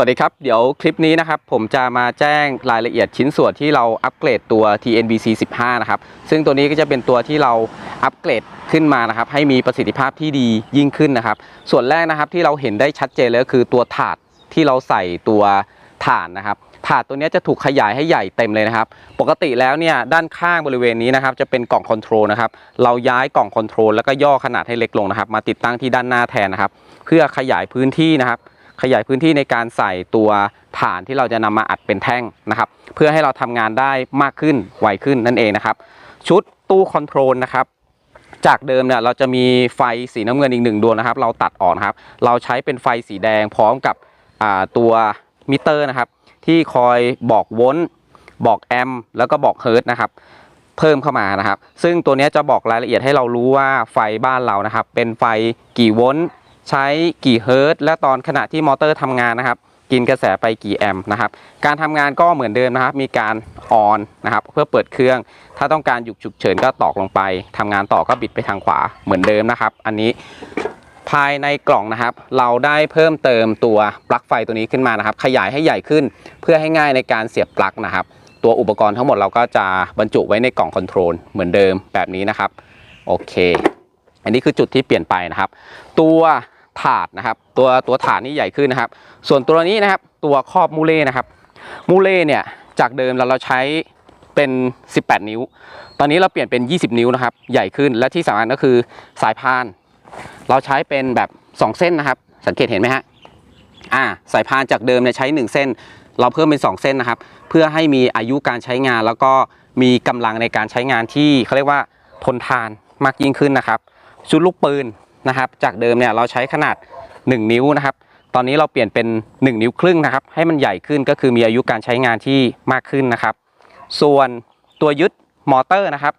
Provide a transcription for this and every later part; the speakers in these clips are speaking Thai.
วัสดีครับ เดี๋ยวคลิปนี้นะครับผมจะมาแจ้งรายละเอียดชิ้นส่วนที่เราอัปเกรดตัว TNBC 15 นะครับ ซึ่งตัวนี้ก็จะเป็นตัวที่เราอัปเกรดขึ้นมานะครับ ให้มีประสิทธิภาพที่ดียิ่งขึ้นนะครับ ส่วนแรกนะครับที่เราเห็นได้ชัดเจนเลยก็คือตัวถาดที่เราใส่ตัวถ่านนะครับถาดตัวนี้จะถูกขยายให้ใหญ่เต็มเลยนะครับ ปกติแล้วเนี่ยด้านข้างบริเวณนี้นะครับจะเป็นกล่องคอนโทรลนะครับ เราย้ายกล่องคอนโทรลแล้วก็ย่อขนาดให้เล็กลงนะครับ มาติดตั้งที่ด้านหน้าแทนนะครับ เพื่อขยายพื้นที่นะครับ ขยายพื้นที่ในการใส่ตัวฐานที่เราจะนำมาอัดเป็นแท่งนะครับ เพื่อให้เราทำงานได้มากขึ้นไวขึ้นนั่นเองนะครับ ชุดตู้คอนโทรลนะครับจากเดิมเนี่ยเราจะมีไฟสีน้ำเงินอีกหนึ่งดวงนะครับ เราตัดออกครับ เราใช้เป็นไฟสีแดงพร้อมกับตัวมิเตอร์นะครับ ที่คอยบอกโวลต์บอกแอมป์แล้วก็บอกเฮิร์ตนะครับ เพิ่มเข้ามานะครับ ซึ่งตัวนี้จะบอกรายละเอียดให้เรารู้ว่าไฟบ้านเรานะครับ เป็นไฟกี่โวลต์ ใช้กี่เฮิร์ตซ์และตอนขณะที่มอเตอร์ทำงานนะครับ กินกระแสไปกี่แอมป์นะครับ การทำงานก็เหมือนเดิมนะครับ มีการออนนะครับ เพื่อเปิดเครื่อง ถ้าต้องการหยุดฉุกเฉินก็ตอกลงไปทำงานต่อก็บิดไปทางขวาเหมือนเดิมนะครับ อันนี้ภายในกล่องนะครับ เราได้เพิ่มเติมตัวปลั๊กไฟตัวนี้ขึ้นมานะครับ ขยายให้ใหญ่ขึ้นเพื่อให้ง่ายในการเสียบปลั๊กนะครับ ตัวอุปกรณ์ทั้งหมดเราก็จะบรรจุไว้ในกล่องคอนโทรลเหมือนเดิมแบบนี้นะครับ โอเค อันนี้คือจุดที่เปลี่ยนไปนะครับ ตัว ถาดนะครับ ตัวตัวถาดนี่ใหญ่ขึ้นนะครับ ส่วนตัวนี้นะครับ ตัวครอบมูเล่นะครับ มูเล่เนี่ยจากเดิมเราเราใช้เป็น 18 นิ้ว ตอนนี้เราเปลี่ยนเป็น 20 นิ้วนะครับ ใหญ่ขึ้นและที่สำคัญก็คือสายพาน เราใช้เป็นแบบ 2 เส้นนะครับ สังเกตเห็นไหมฮะอ่าสายพานจากเดิมเนี่ยใช้ 1 เส้น เราเพิ่มเป็น 2 เส้นนะครับ เพื่อให้มีอายุการใช้งาน แล้วก็มีกำลังในการใช้งานที่เขาเรียกว่าทนทานมากยิ่งขึ้นนะครับ ชุดลูกปืน นะครับ จากเดิมเนี่ยเราใช้ขนาด 1 นิ้วนะครับ ตอนนี้เราเปลี่ยนเป็น 1 นิ้วครึ่งนะครับ ให้มันใหญ่ขึ้นก็คือมีอายุการใช้งานที่มากขึ้นนะครับ ส่วนตัวยึดมอเตอร์นะครับ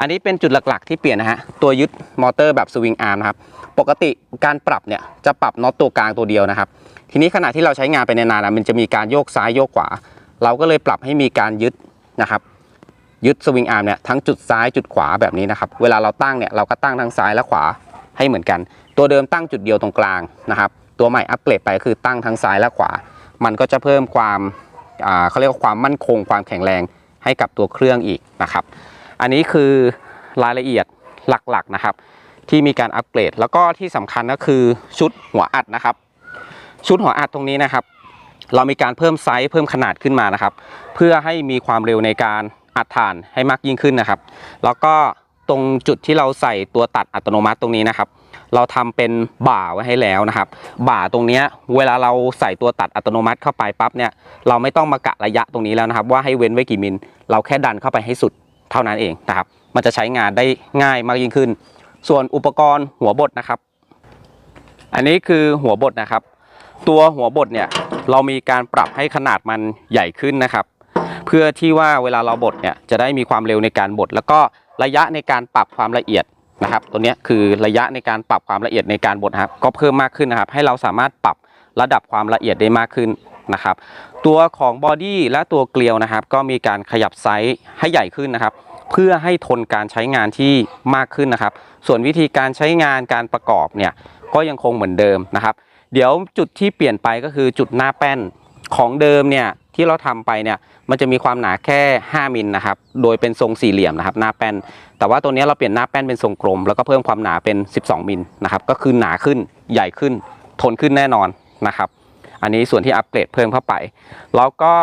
อันนี้เป็นจุดหลักๆ ที่เปลี่ยนนะฮะ ตัวยึดมอเตอร์แบบสวิงอาร์มนะครับ ปกติการปรับเนี่ยจะปรับน็อตตัวกลางตัวเดียวนะครับ ทีนี้ขณะที่เราใช้งานไปนานๆนะมันจะมีการโยกซ้ายโยกขวา เราก็เลยปรับให้มีการยึดนะครับยึดสวิงอาร์มเนี่ยทั้งจุดซ้ายจุดขวาแบบนี้นะครับ เวลาเราตั้งเนี่ยเราก็ตั้งทั้งซ้ายและขวา ให้เหมือนกัน ตัวเดิมตั้งจุดเดียวตรงกลางนะครับ ตัวใหม่อัปเกรดไปคือตั้งทั้งซ้ายและขวา มันก็จะเพิ่มความเขาเรียกว่าความมั่นคงความแข็งแรงให้กับตัวเครื่องอีกนะครับ อันนี้คือรายละเอียดหลักๆนะครับ ที่มีการอัปเกรด แล้วก็ที่สำคัญก็คือชุดหัวอัดนะครับ ชุดหัวอัดตรงนี้นะครับ เรามีการเพิ่มไซส์เพิ่มขนาดขึ้นมานะครับ เพื่อให้มีความเร็วในการอัดถ่านให้มากยิ่งขึ้นนะครับ แล้วก็ ตรงจุดที่เราใส่ตัวตัดอัตโนมัติตรงนี้นะครับ เราทำเป็นบ่าไว้ให้แล้วนะครับ บ่าตรงนี้เวลาเราใส่ตัวตัดอัตโนมัติเข้าไปปั๊บเนี่ยเราไม่ต้องมากะระยะตรงนี้แล้วนะครับ ว่าให้เว้นไว้กี่มิล เราแค่ดันเข้าไปให้สุดเท่านั้นเองนะครับ มันจะใช้งานได้ง่ายมากยิ่งขึ้น ส่วนอุปกรณ์หัวบดนะครับ อันนี้คือหัวบดนะครับ ตัวหัวบดเนี่ยเรามีการปรับให้ขนาดมันใหญ่ขึ้นนะครับ เพื่อที่ว่าเวลาเราบดเนี่ยจะได้มีความเร็วในการบดแล้วก็ ระยะในการปรับความละเอียดนะครับ ตัวนี้คือระยะในการปรับความละเอียดในการบดครับ ก็เพิ่มมากขึ้นนะครับ ให้เราสามารถปรับระดับความละเอียดได้มากขึ้นนะครับ ตัวของบอดี้และตัวเกลียวนะครับ ก็มีการขยับไซส์ให้ใหญ่ขึ้นนะครับ เพื่อให้ทนการใช้งานที่มากขึ้นนะครับ ส่วนวิธีการใช้งานการประกอบเนี่ยก็ยังคงเหมือนเดิมนะครับ เดี๋ยวจุดที่เปลี่ยนไปก็คือจุดหน้าแป้นของเดิมเนี่ย ที่เราทำไปเนี่ยมันจะมีความหนาแค่ 5มิลนะครับโดยเป็นทรงสี่เหลี่ยมนะครับหน้าแป้น แต่ว่าตัวนี้เราเปลี่ยนหน้าแป้นเป็นทรงกลม แล้วก็เพิ่มความหนาเป็น 12มิลนะครับก็คือหนาขึ้นใหญ่ขึ้น ทนขึ้นแน่นอนนะครับ อันนี้ส่วนที่อัปเกรดเพิ่มเข้าไป แล้วก็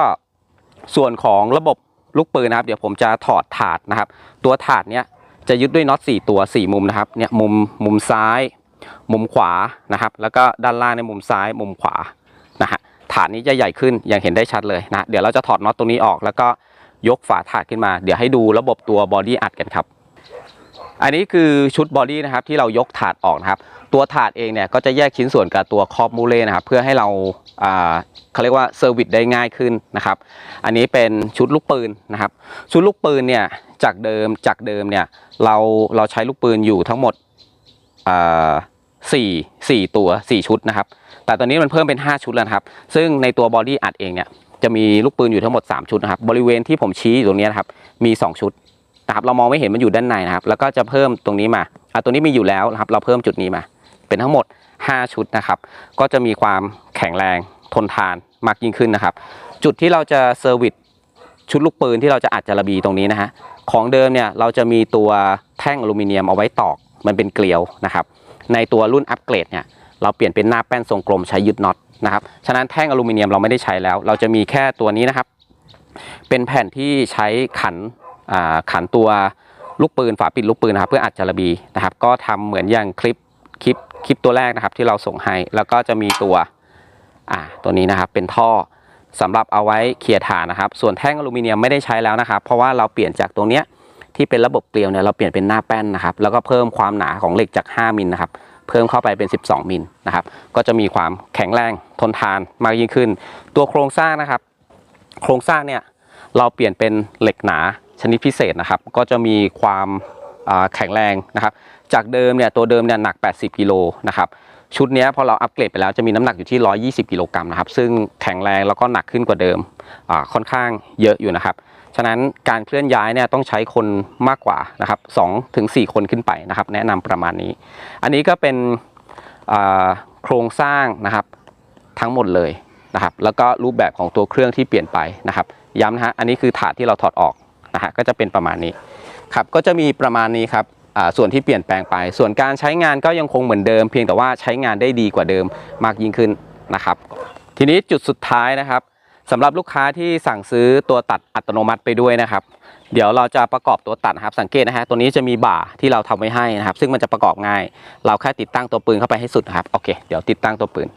ส่วนของระบบลูกปืนนะครับ เดี๋ยวผมจะถอดถาดนะครับ ตัวถาดเนี้ยจะยึดด้วยน็อต4ตัว 4 มุมนะครับเนี่ยมุมมุมซ้าย มุมขวานะครับ แล้วก็ด้านล่างในมุมซ้ายมุมขวานะฮะ ฐานนี้จะใหญ่ขึ้นอย่างเห็นได้ชัดเลยนะเดี๋ยวเราจะถอดน็อตตรงนี้ออก แล้วก็ยกฝาถาดขึ้นมา เดี๋ยวให้ดูระบบตัวบอดี้อัดกันครับ อันนี้คือชุดบอดี้นะครับที่เรายกถาดออกนะครับ ตัวถาดเองเนี่ยก็จะแยกชิ้นส่วนกับตัวครอบมูเล่นะครับ เพื่อให้เราเขาเรียกว่าเซอร์วิสได้ง่ายขึ้นนะครับ อันนี้เป็นชุดลูกปืนนะครับ ชุดลูกปืนเนี่ยจากเดิมจากเดิมเนี่ยเราเราใช้ลูกปืนอยู่ทั้งหมดสี่สี่ตัวสี่ชุดนะครับ แต่ตอนนี้มันเพิ่มเป็น 5 ชุดแล้วครับ ซึ่งในตัวบอดี้อัดเองเนี่ยจะมีลูกปืนอยู่ทั้งหมด 3 ชุดนะครับ บริเวณที่ผมชี้อยู่ตรงนี้นะครับ มี 2 ชุดนะครับ เรามองไม่เห็นมันอยู่ด้านในนะครับ แล้วก็จะเพิ่มตรงนี้มาอะตัวนี้มีอยู่แล้วนะครับ เราเพิ่มจุดนี้มา เป็นทั้งหมด 5 ชุดนะครับ ก็จะมีความแข็งแรงทนทานมากยิ่งขึ้นนะครับ จุดที่เราจะเซอร์วิสชุดลูกปืนที่เราจะอัดจระบีตรงนี้นะฮะ ของเดิมเนี่ยเราจะมีตัวแท่งอลูมิเนียมเอาไว้ตอก มันเป็นเกลียวนะครับ ในตัวรุ่นอัปเกรดเนี่ย เราเปลี่ยนเป็นหน้าแป้นทรงกลมใช้ยึดน็อตนะครับฉะนั้นแท่งอลูมิเนียมเราไม่ได้ใช้แล้ว เราจะมีแค่ตัวนี้นะครับ เป็นแผ่นที่ใช้ขันอ่าขันตัวลูกปืนฝาปิดลูกปืนนะครับเพื่ออัดจระบีนะครับ ก็ทำเหมือนอย่างคลิปคลิปคลิปตัวแรกนะครับที่เราส่งให้ แล้วก็จะมีตัวอ่าตัวนี้นะครับเป็นท่อสำหรับเอาไว้เคลียร์ฐานนะครับ ส่วนแท่งอลูมิเนียมไม่ได้ใช้แล้วนะครับ เพราะว่าเราเปลี่ยนจากตรงเนี้ยที่เป็นระบบเกลียวเนี่ยเราเปลี่ยนเป็นหน้าแป้นนะครับ แล้วก็เพิ่มความหนาของเหล็กจาก 5มิลนะครับ เพิ่มเข้าไปเป็น 12 มิลนะครับ ก็จะมีความแข็งแรงทนทานมากยิ่งขึ้น ตัวโครงสร้างนะครับ โครงสร้างเนี่ยเราเปลี่ยนเป็นเหล็กหนาชนิดพิเศษนะครับ ก็จะมีความแข็งแรงนะครับ จากเดิมเนี่ยตัวเดิมเนี่ยหนัก 80 กิโลนะครับชุดนี้พอเราอัปเกรดไปแล้วจะมีน้ำหนักอยู่ที่ 120 กิโลกรัมนะครับ ซึ่งแข็งแรงแล้วก็หนักขึ้นกว่าเดิมค่อนข้างเยอะอยู่นะครับ ฉะนั้นการเคลื่อนย้ายเนี่ยต้องใช้คนมากกว่านะครับ2ถึง4คนขึ้นไปนะครับ แนะนำประมาณนี้ อันนี้ก็เป็นโครงสร้างนะครับทั้งหมดเลยนะครับ แล้วก็รูปแบบของตัวเครื่องที่เปลี่ยนไปนะครับ ย้ำนะฮะอันนี้คือถาดที่เราถอดออกนะฮะก็จะเป็นประมาณนี้ครับก็จะมีประมาณนี้ครับส่วนที่เปลี่ยนแปลงไป ส่วนการใช้งานก็ยังคงเหมือนเดิม เพียงแต่ว่าใช้งานได้ดีกว่าเดิมมากยิ่งขึ้นนะครับ ทีนี้จุดสุดท้ายนะครับ สำหรับลูกค้าที่สั่งซื้อตัวตัดอัตโนมัติไปด้วยนะครับ เดี๋ยวเราจะประกอบตัวตัดครับสังเกตนะฮะตัวนี้จะมีบ่าที่เราทำไว้ให้นะครับ ซึ่งมันจะประกอบง่าย เราแค่ติดตั้งตัวปืนเข้าไปให้สุดนะครับโอเคเดี๋ยวติดตั้งตัวปืน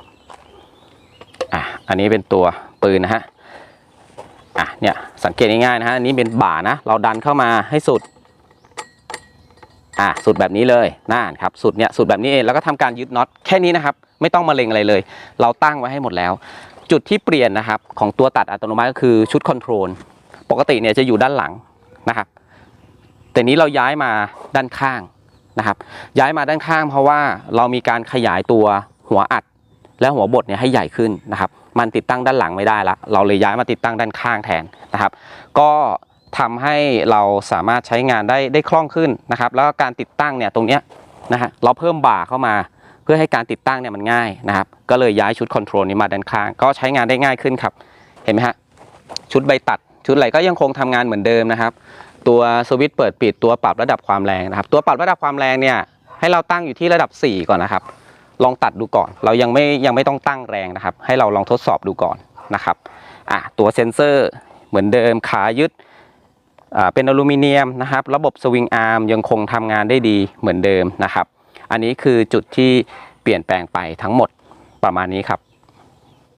อะอันนี้เป็นตัวปืนนะฮะอะเนี่ยสังเกตง่ายๆนะฮะอันนี้เป็นบ่านะเราดันเข้ามาให้สุดอะสุดแบบนี้เลยน่านครับสุดเนี่ยสุดแบบนี้เองแล้วก็ทำการยึดน็อตแค่นี้นะครับ ไม่ต้องมาเล็งอะไรเลย เราตั้งไว้ให้หมดแล้ว จุดที่เปลี่ยนนะครับของตัวตัดอัตโนมัติก็คือชุดคอนโทรลปกติเนี่ยจะอยู่ด้านหลังนะครับ แต่นี้เราย้ายมาด้านข้างนะครับ ย้ายมาด้านข้าง เพราะว่าเรามีการขยายตัวหัวอัด และหัวบดเนี่ยให้ใหญ่ขึ้นนะครับ มันติดตั้งด้านหลังไม่ได้ละเราเลยย้ายมาติดตั้งด้านข้างแทนนะครับ ก็ทำให้เราสามารถใช้งานได้ได้คล่องขึ้นนะครับ แล้วก็การติดตั้งเนี่ยตรงเนี้ยนะฮะเราเพิ่มบ่าเข้ามา เพื่อให้การติดตั้งเนี่ยมันง่ายนะครับ ก็เลยย้ายชุดคอนโทรลนี้มาด้านข้าง ก็ใช้งานได้ง่ายขึ้นครับ เห็นไหมฮะ ชุดใบตัด ชุดอะไรก็ยังคงทำงานเหมือนเดิมนะครับ ตัวสวิตช์เปิดปิดตัวปรับระดับความแรงนะครับ ตัวปรับระดับความแรงเนี่ยให้เราตั้งอยู่ที่ระดับ 4 ก่อนนะครับ ลองตัดดูก่อน เรายังไม่ยังไม่ต้องตั้งแรงนะครับ ให้เราลองทดสอบดูก่อนนะครับอะตัวเซ็นเซอร์เหมือนเดิมขายึดอ่าเป็นอลูมิเนียมนะครับ ระบบสวิงอาร์มยังคงทำงานได้ดีเหมือนเดิมนะครับ อันนี้คือจุดที่เปลี่ยนแปลงไปทั้งหมดประมาณนี้ครับ